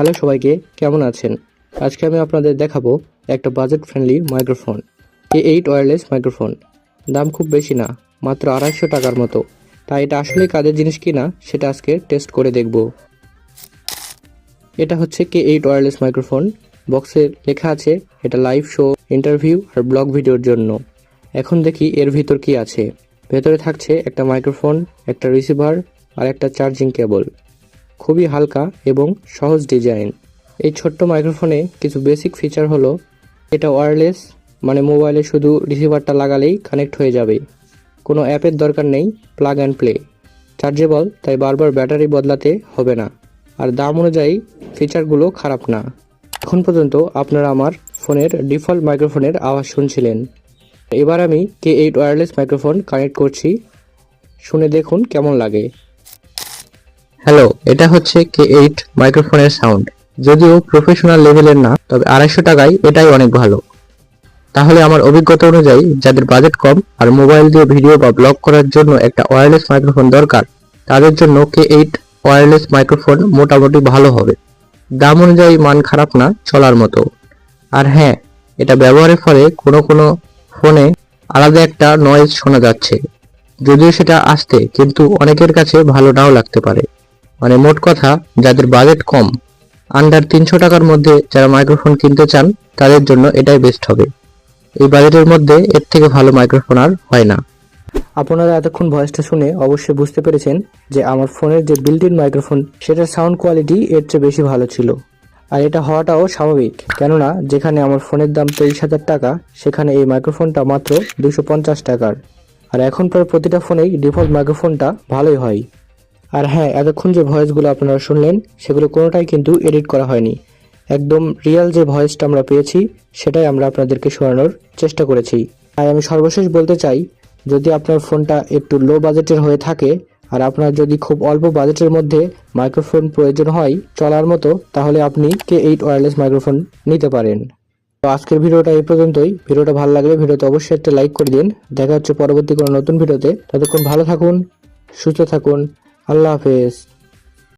Hello সবাইকে, কেমন আছেন? আজকে আমি আপনাদের দেখাবো একটা budget friendly microphone A eight wireless microphone দাম খুব বেশি না, মাত্র আড়াইশো টাকার মতো। তাই এটা আসলে কাজের জিনিস কিনা, সেটা আজকে টেস্ট করে দেখব। এটা হচ্ছে কে এইট ওয়্যারলেস মাইক্রোফোন বক্সে লেখা আছে, এটা লাইভ শো ইন্টারভিউ আর ব্লগ ভিডিওর জন্য। এখন দেখি এর ভিতর কি আছে। ভেতরে থাকছে একটা মাইক্রোফোন একটা রিসিভার আর একটা চার্জিং কেবল খুবই হালকা এবং সহজ ডিজাইন। এই ছোট্ট মাইক্রোফোনে কিছু বেসিক ফিচার হলো, এটা ওয়্যারলেস মানে মোবাইলে শুধু রিসিভারটা লাগালেই কানেক্ট হয়ে যাবে। কোনো অ্যাপের দরকার নেই প্লাগ অ্যান্ড প্লে চার্জেবল তাই বারবার ব্যাটারি বদলাতে হবে না। আর দাম অনুযায়ী ফিচারগুলো খারাপ না। এখন পর্যন্ত আপনারা আমার ফোনের ডিফল্ট মাইক্রোফোনের আওয়াজ শুনছিলেন। এবার আমি K eight wireless microphone connect করছি। শুনে দেখুন কেমন লাগে। হ্যালো, এটা হচ্ছে কে এইট মাইক্রোফোনের সাউন্ড। যদিও প্রফেশনাল লেভেলের না, তবে আড়াইশো টাকায় এটাই অনেক ভালো। তাহলে আমার অভিজ্ঞতা অনুযায়ী, যাদের বাজেট কম আর মোবাইল দিয়ে ভিডিও বা ব্লগ করার জন্য একটা ওয়্যারলেস মাইক্রোফোন দরকার, তাদের জন্য কে এইট ওয়্যারলেস মাইক্রোফোন মোটামুটি ভালো হবে। দাম অনুযায়ী মান খারাপ না, চলার মতো। আর হ্যাঁ এটা ব্যবহারের ফলে কোনো কোনো ফোনে আলাদা একটা নয়েজ শোনা যাচ্ছে। যদিও সেটা আসতে, কিন্তু অনেকের কাছে ভালো নাও লাগতে পারে। মানে মোট কথা, যাদের বাজেট কম আন্ডার তিনশো টাকার মধ্যে যারা মাইক্রোফোন কিনতে চান, তাদের জন্য এটাই বেস্ট হবে। এই বাজেটের মধ্যে এর থেকে ভালো মাইক্রোফোন আর হয় না। আপনারা এতক্ষণ ভয়েসটা শুনে অবশ্যই বুঝতে পেরেছেন যে আমার ফোনের যে ইন মাইক্রোফোন সেটার সাউন্ড কোয়ালিটি এর চেয়ে বেশি ভালো ছিল। আর এটা হওয়াটাও স্বাভাবিক, কেননা যেখানে আমার ফোনের দাম তেইশ হাজার টাকা, সেখানে এই মাইক্রোফোনটা মাত্র দুশো পঞ্চাশ টাকার। আর এখন প্রায় প্রতিটা ফোনেই ডিফল্ট মাইক্রোফোনটা ভালোই হয়। আর হ্যাঁ এতক্ষণ যে ভয়েসগুলো আপনারা শুনলেন, সেগুলো কোনোটাই কিন্তু এডিট করা হয়নি। একদম রিয়েল যে ভয়েসটা আমরা পেয়েছি, সেটাই আমরা আপনাদেরকে শোনানোর চেষ্টা করেছি। তাই আমি সর্বশেষ বলতে চাই, যদি আপনার ফোনটা একটু লো বাজেটের হয়ে থাকে, আর আপনার যদি খুব অল্প বাজেটের মধ্যে মাইক্রোফোন প্রয়োজন হয় চলার মতো, তাহলে আপনি কে এইট ওয়্যারলেস মাইক্রোফোন নিতে পারেন। তো আজকের ভিডিওটা এই পর্যন্তই। ভিডিওটা ভালো লাগলে ভিডিওতে অবশ্যই একটা লাইক করে দিন। দেখা হচ্ছে পরবর্তী কোনো নতুন ভিডিওতে। ততক্ষণ ভালো থাকুন, সুস্থ থাকুন। আল্লাহ হাফেজ।